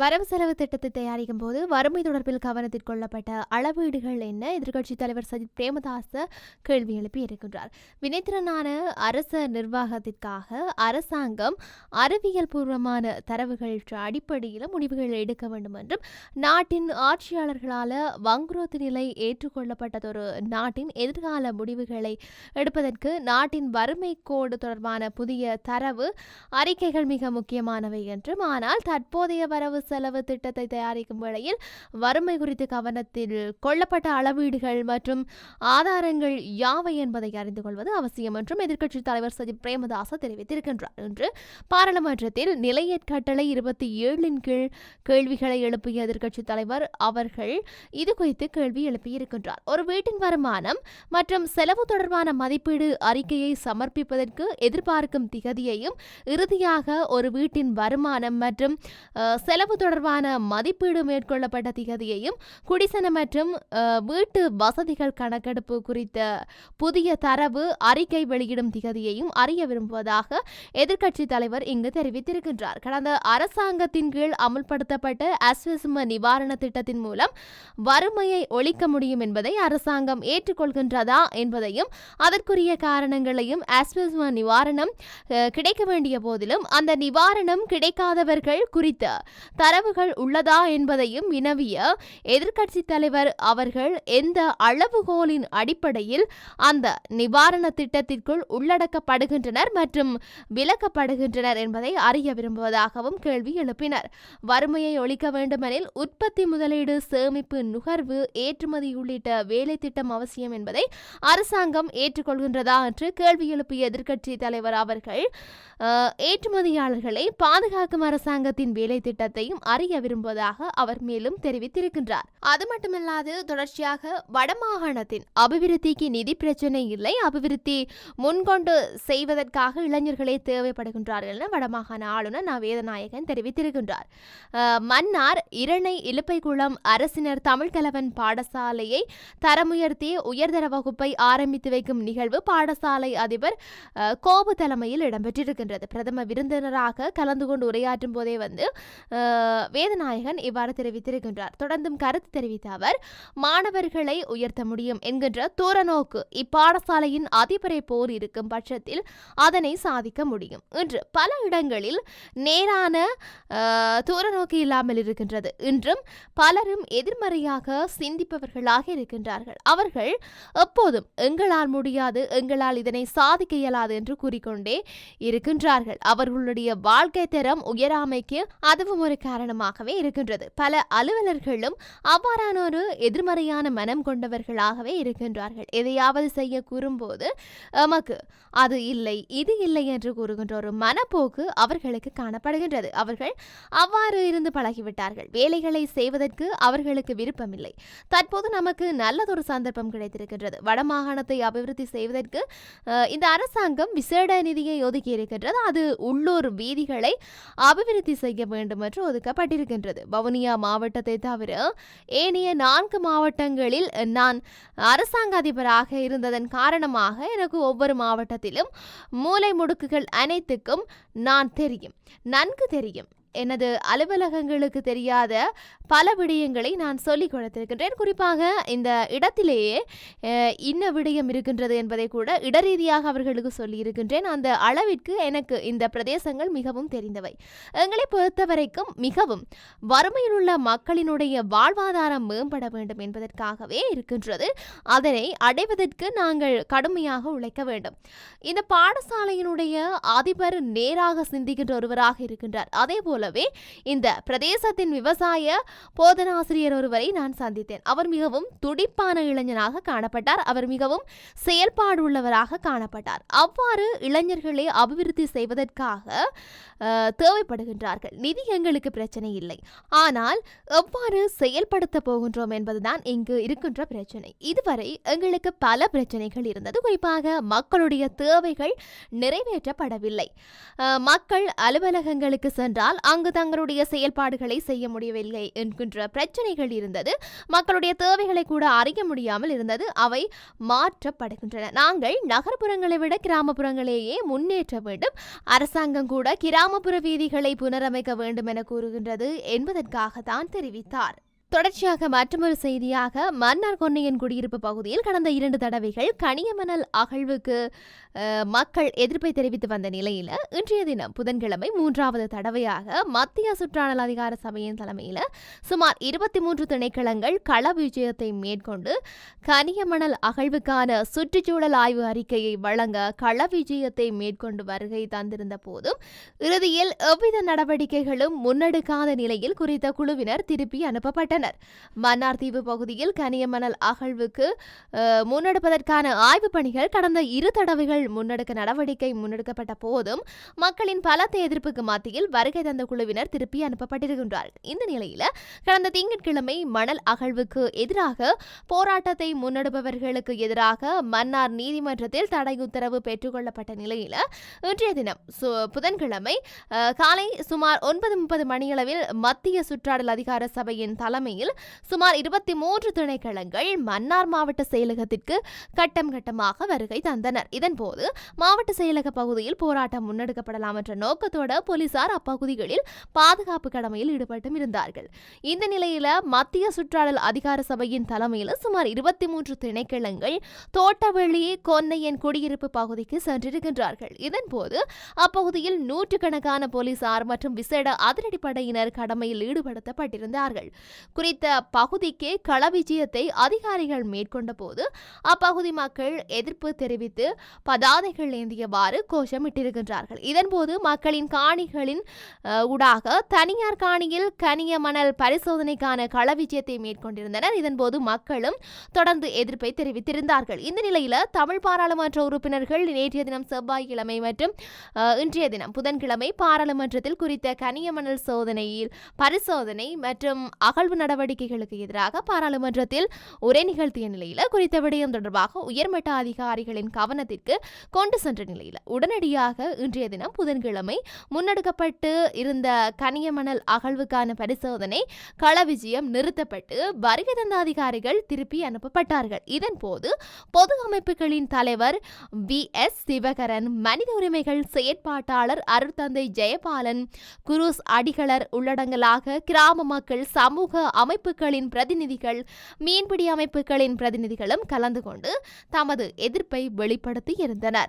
வரவு செலவு திட்டத்தை தயாரிக்கும் போது வறுமை தொடர்பில் கவனத்தில் கொள்ளப்பட்ட அளவீடுகள் என்ன? எதிர்க்கட்சித் தலைவர் சஜித் பிரேமதாச கேள்வி எழுப்பி இருக்கின்றார். வினைத்திறனான அரச நிர்வாகத்திற்காக அரசாங்கம் அறிவியல் பூர்வமான தரவுகள் அடிப்படையில் முடிவுகள் எடுக்க வேண்டும் என்றும் நாட்டின் ஆட்சியாளர்களால் வங்குரோத்து நிலை ஏற்றுக்கொள்ளப்பட்டதொரு நாட்டின் எதிர்கால முடிவுகளை எடுப்பதற்கு நாட்டின் வறுமை கோடு தொடர்பான புதிய தரவு அறிக்கைகள் மிக முக்கியமானவை என்றும் ஆனால் தற்போதைய வரவு செலவு திட்டத்தை தயாரிக்கும் வேளையில் வறுமை குறித்து கவனத்தில் கொள்ளப்பட்ட அளவீடுகள் மற்றும் ஆதாரங்கள் யாவை என்பதை அறிந்து கொள்வது அவசியம் என்றும் எதிர்க்கட்சித் தலைவர் சஜித் பிரேமதாச தெரிவித்திருக்கின்றார். என்று பாராளுமன்றத்தில் நிலையற் கட்டளை இருபத்தி ஏழின் கீழ் கேள்விகளை எழுப்பிய எதிர்க்கட்சித் தலைவர் அவர்கள் இது குறித்து கேள்வி எழுப்பியிருக்கின்றார். ஒரு வீட்டின் வருமானம் மற்றும் செலவு தொடர்பான மதிப்பீடு அறிக்கையை சமர்ப்பிப்பதற்கு எதிர்பார்க்கும் திகதியையும் இறுதியாக ஒரு வீட்டின் வருமானம் மற்றும் செலவு செலவு தொடர்பான மதிப்பீடு மேற்கொள்ளப்பட்ட திகதியையும் குடிசன மற்றும் வீட்டு வசதிகள் கணக்கெடுப்பு குறித்த புதிய தரவு அறிக்கை வெளியிடும் திகதியையும் அறிய விரும்புவதாக எதிர்க்கட்சி தலைவர் இங்கு தெரிவித்திருக்கின்றார். கடந்த அரசாங்கத்தின் கீழ் அமுல்படுத்தப்பட்ட அஸ்வசும நிவாரண திட்டத்தின் மூலம் வறுமையை ஒழிக்க முடியும் என்பதை அரசாங்கம் ஏற்றுக்கொள்கின்றதா என்பதையும் அதற்குரிய காரணங்களையும் அஸ்வசும நிவாரணம் கிடைக்க வேண்டிய போதிலும் அந்த நிவாரணம் கிடைக்காதவர்கள் குறித்த தரவுகள் உள்ளதா என்பதையும் வினவிய எதிர்க்கட்சி தலைவர் அவர்கள் எந்த அளவுகோலின் அடிப்படையில் அந்த நிவாரண திட்டத்திற்குள் உள்ளடக்கப்படுகின்றனர் மற்றும் விலக்கப்படுகின்றனர் என்பதை அறிய விரும்புவதாகவும் கேள்வி எழுப்பினர். வறுமையை ஒழிக்க வேண்டுமெனில் உற்பத்தி முதலீடு சேமிப்பு நுகர்வு ஏற்றுமதி உள்ளிட்ட வேலை திட்டம் அவசியம் என்பதை அரசாங்கம் ஏற்றுக்கொள்கின்றதா என்று கேள்வி எழுப்பிய எதிர்க்கட்சி தலைவர் அவர்கள் ஏற்றுமதியாளர்களை பாதுகாக்கும் அரசாங்கத்தின் வேலை திட்டத்தை பற்றியும் அறிய விரும்புவதாக அவர் மேலும் தெரிவித்திருக்கின்றார். அது மட்டுமல்லாது தொடர்ச்சியாக வடமாகாணத்தின் அபிவிருத்திக்கு நிதி பிரச்சனை இல்லை. அபிவிருத்தி முன்கொண்டு செய்வதற்காக இளைஞர்களே தேவைப்படுகின்றார்கள் என வடமாகாண ஆளுநர் நான் வேதநாயகன் தெரிவித்திருக்கின்றார். மன்னார் இரணை இலுப்பைக்குளம் அரசினர் தமிழ்கலவன் பாடசாலையை தரமுயர்த்தி உயர்தர வகுப்பை ஆரம்பித்து வைக்கும் நிகழ்வு பாடசாலை அதிபர் கோபு தலைமையில் இடம்பெற்றிருக்கின்றது. பிரதம விருந்தினராக கலந்து கொண்டு உரையாற்றும் போதே வந்து வேதநாயகன் இவ்வாறு தெரிவித்திருக்கின்றார். தொடர்ந்தும் கருத்து தெரிவித்த அவர் மாணவர்களை உயர்த்த முடியும் என்கின்ற தூரநோக்கு இப்பாடசாலையின் அதிபரை போர் இருக்கும் பட்சத்தில் அதனை சாதிக்க முடியும் இன்று பல இடங்களில் நேரான தூரநோக்கு இல்லாமல் இருக்கின்றது இன்றும் பலரும் எதிர்மறையாக சிந்திப்பவர்களாக இருக்கின்றார்கள். அவர்கள் எப்போதும் எங்களால் முடியாது எங்களால் இதனை சாதிக்க இயலாது என்று கூறிக்கொண்டே இருக்கின்றார்கள். அவர்களுடைய வாழ்க்கை தரம் உயராமைக்கு அதுவும் ஒரு காரணமாகவே இருக்கின்றது. பல அலுவலர்களும் அவ்வாறான ஒரு எதிர்மறையான மனம் கொண்டவர்களாகவே இருக்கின்றார்கள். எதையாவது செய்ய கூறும்போது நமக்கு அது இல்லை இது இல்லை என்று கூறுகின்ற ஒரு மனப்போக்கு அவர்களுக்கு காணப்படுகின்றது. அவர்கள் அவ்வாறு இருந்து பழகிவிட்டார்கள். வேலைகளை செய்வதற்கு அவர்களுக்கு விருப்பமில்லை. தற்போது நமக்கு நல்லதொரு சந்தர்ப்பம் கிடைத்திருக்கின்றது. வடமாகாணத்தை அபிவிருத்தி செய்வதற்கு அஹ், இந்த அரசாங்கம் விசேட நிதியை ஒதுக்கி இருக்கின்றது அது உள்ளூர் வீதிகளை அபிவிருத்தி செய்ய வேண்டும் என்று ஒதுக்கப்பட்டிருக்கின்றது. வவுனியா மாவட்டத்தை தவிர ஏனைய நான்கு மாவட்டங்களில் நான் அரசாங்க அதிபராக இருந்ததன் காரணமாக எனக்கு ஒவ்வொரு மாவட்டத்திலும் மூலை முடுக்குகள் அனைத்துக்கும் நான் தெரியும். நன்கு தெரியும். எனது அலுவலகங்களுக்கு தெரியாத பல விடயங்களை நான் சொல்லிக் கொடுத்திருக்கின்றேன். குறிப்பாக இந்த இடத்திலேயே இன்ன விடயம் இருக்கின்றது என்பதை கூட இடரீதியாக அவர்களுக்கு சொல்லியிருக்கின்றேன். அந்த அளவிற்கு எனக்கு இந்த பிரதேசங்கள் மிகவும் தெரிந்தவை. எங்களை பொறுத்தவரைக்கும் மிகவும் வறுமையில் உள்ள மக்களினுடைய வாழ்வாதாரம் மேம்பட வேண்டும் என்பதற்காகவே இருக்கின்றது. அதனை அடைவதற்கு நாங்கள் கடுமையாக உழைக்க வேண்டும். இந்த பாடசாலையினுடைய அதிபர் நேராக சிந்திக்கின்ற ஒருவராக இருக்கின்றார். அதே போலவே இந்த பிரதேசத்தின் விவசாய போதனாசிரியர் ஒருவரை நான் சந்தித்தேன். அவர் மிகவும் துடிப்பான இளைஞனாக காணப்பட்டார். அவர் மிகவும் செயல்பாடு உள்ளவராக காணப்பட்டார். அவ்வாறு இளைஞர்களை அபிவிருத்தி செய்வதற்காக தேவைப்படுகின்றார்கள். நிதி எங்களுக்கு பிரச்சனை இல்லை. ஆனால் எவ்வாறு செயல்படுத்த போகின்றோம் என்பதுதான் இங்கு இருக்கின்ற பிரச்சனை. இதுவரை எங்களுக்கு பல பிரச்சனைகள் இருந்தது. குறிப்பாக மக்களுடைய தேவைகள் நிறைவேற்றப்படவில்லை. மக்கள் அலுவலகங்களுக்கு சென்றால் அங்கு தங்களுடைய செயல்பாடுகளை செய்ய முடியவில்லை என்கின்ற பிரச்சனைகள் இருந்தது. மக்களுடைய தேவைகளை கூட அறிய முடியாமல் இருந்தது. அவை மாற்றப்படுகின்றன. நாங்கள் நகர்ப்புறங்களை விட கிராமப்புறங்களையே முன்னேற்ற வேண்டும். அரசாங்கம் கூட கிராமப்புற வீதிகளை புனரமைக்க வேண்டும் என கூறுகின்றது என்பதற்காக தான் தெரிவித்தார். தொடர்ச்சியாக மற்றொரு செய்தியாக மன்னார் கொன்னையன் குடியிருப்பு பகுதியில் கடந்த இரண்டு தடவைகள் கனியமணல் அகழ்வுக்கு மக்கள் எதிர்ப்பை தெரிவித்து வந்த நிலையில் இன்றைய தினம் புதன்கிழமை மூன்றாவது தடவையாக மத்திய சுற்றாடல் அதிகார சபையின் தலைமையில் சுமார் இருபத்தி மூன்று திணைக்களங்கள் கள விஜயத்தை மேற்கொண்டு கனியமணல் அகழ்வுக்கான சுற்றுச்சூழல் ஆய்வு அறிக்கையை வழங்க கள விஜயத்தை மேற்கொண்டு வருகை தந்திருந்த போதும் இறுதியில் எவ்வித நடவடிக்கைகளும் முன்னெடுக்காத நிலையில் குறித்த குழுவினர் திருப்பி அனுப்பப்பட்டனர். மன்னார் தீவு பகுதியில் கனியமணல் அகழ்வுக்கு முன்னெடுப்பதற்கான ஆய்வுப் பணிகள் கடந்த இரு தடவைகள் முன்னெடுக்க நடவடிக்கை முன்னெடுக்கப்பட்ட போதும் மக்களின் பலத்த எதிர்ப்புக்கு மத்தியில் வருகை தந்த குழுவினர் திருப்பி அனுப்பப்பட்டிருக்கின்றார்கள். இந்த நிலையில் கடந்த திங்கட்கிழமை மணல் அகழ்வுக்கு எதிராக போராட்டத்தை முன்னெடுப்பவர்களுக்கு எதிராக மன்னார் நீதிமன்றத்தில் தடை உத்தரவு பெற்றுக்கொள்ளப்பட்ட நிலையில் இன்றைய தினம் புதன்கிழமை காலை சுமார் ஒன்பது முப்பது மணியளவில் மத்திய சுற்றாடல் அதிகார சபையின் தலைமை தலைமையில் சுமார் இருபத்தி மூன்று திணைக்களங்கள் மன்னார் மாவட்ட செயலகத்திற்கு கட்டம் கட்டமாக வருகை தந்தனர். இதன்போது மாவட்ட செயலக பகுதியில் போராட்டம் முன்னெடுக்கப்படலாம் என்ற நோக்கத்தோடு போலீசார் அப்பகுதிகளில் பாதுகாப்பு கடமையில் ஈடுபட்டும் இருந்தார்கள். இந்த நிலையில மத்திய சுற்றாடல் அதிகார சபையின் தலைமையில் சுமார் இருபத்தி மூன்று திணைக்களங்கள் தோட்டவெளி கொன்னையன் குடியிருப்பு பகுதிக்கு சென்றிருக்கின்றார்கள். இதன்போது அப்பகுதியில் நூற்றுக்கணக்கான போலீசார் மற்றும் விசேட அதிரடிப்படையினர் கடமையில் ஈடுபடுத்தப்பட்டிருந்தார்கள். குறித்த பகுதிக்கே களவிஜயத்தை அதிகாரிகள் மேற்கொண்ட போது அப்பகுதி மக்கள் எதிர்ப்பு தெரிவித்து பதாதைகள் ஏந்தியவாறு கோஷமிட்டிருக்கின்றார்கள். இதன்போது மக்களின் காணிகளின் ஊடாக தனியார் காணியில் கனிய மணல் பரிசோதனைக்கான கள விஜயத்தை மேற்கொண்டிருந்தனர். இதன்போது மக்களும் தொடர்ந்து எதிர்ப்பை தெரிவித்திருந்தார்கள். இந்த நிலையில தமிழ் பாராளுமன்ற உறுப்பினர்கள் நேற்றைய தினம் செவ்வாய்க்கிழமை மற்றும் இன்றைய தினம் புதன்கிழமை பாராளுமன்றத்தில் குறித்த கனிய மணல் சோதனையில் பரிசோதனை மற்றும் அகழ்வு நடவடிக்கைகளுக்கு எதிராக பாராளுமன்றத்தில் உரை நிகழ்த்திய நிலையில் குறித்த விடயம் தொடர்பாக உயர்மட்ட அதிகாரிகளின் கவனத்திற்கு கொண்டு சென்ற நிலையில் உடனடியாக இன்றைய தினம் புதன்கிழமை முன்னெடுக்கப்பட்டு இருந்த கனியமணல் அகழ்வுக்கான பரிசோதனை கள விஜயம் நிறுத்தப்பட்டு வருகை தந்த அதிகாரிகள் திருப்பி அனுப்பப்பட்டார்கள். இதன்போது பொது அமைப்புகளின் தலைவர் வி. எஸ். சிவகரன் மனித உரிமைகள் செயற்பாட்டாளர் அருட்தந்தை ஜெயபாலன் குரூஸ் அடிகளர் உள்ளடங்கலாக கிராம மக்கள் சமூக அமைப்புகளின் பிரதிநிதிகள் மீன்பிடி அமைப்புகளின் பிரதிநிதிகளும் கலந்து கொண்டு தமது எதிர்ப்பை வெளிப்படுத்தி இருந்தனர்.